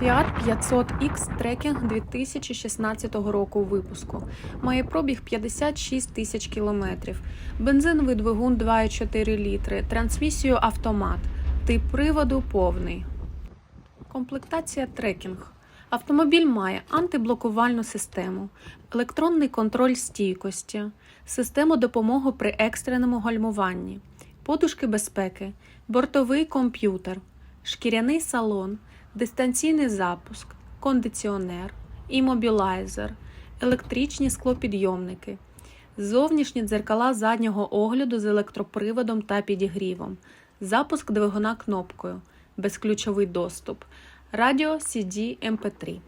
Fiat 500X Trekking 2016 року випуску. Має пробіг 56 тисяч кілометрів. Бензиновий двигун 2,4 літри, трансмісію автомат. Тип приводу повний. Комплектація трекінг. Автомобіль має антиблокувальну систему, електронний контроль стійкості, систему допомоги при екстреному гальмуванні, подушки безпеки, бортовий комп'ютер, шкіряний салон, дистанційний запуск, кондиціонер, імобілайзер, електричні склопідйомники, зовнішні дзеркала заднього огляду з електроприводом та підігрівом, запуск двигуна кнопкою, безключовий доступ, радіо CD MP3.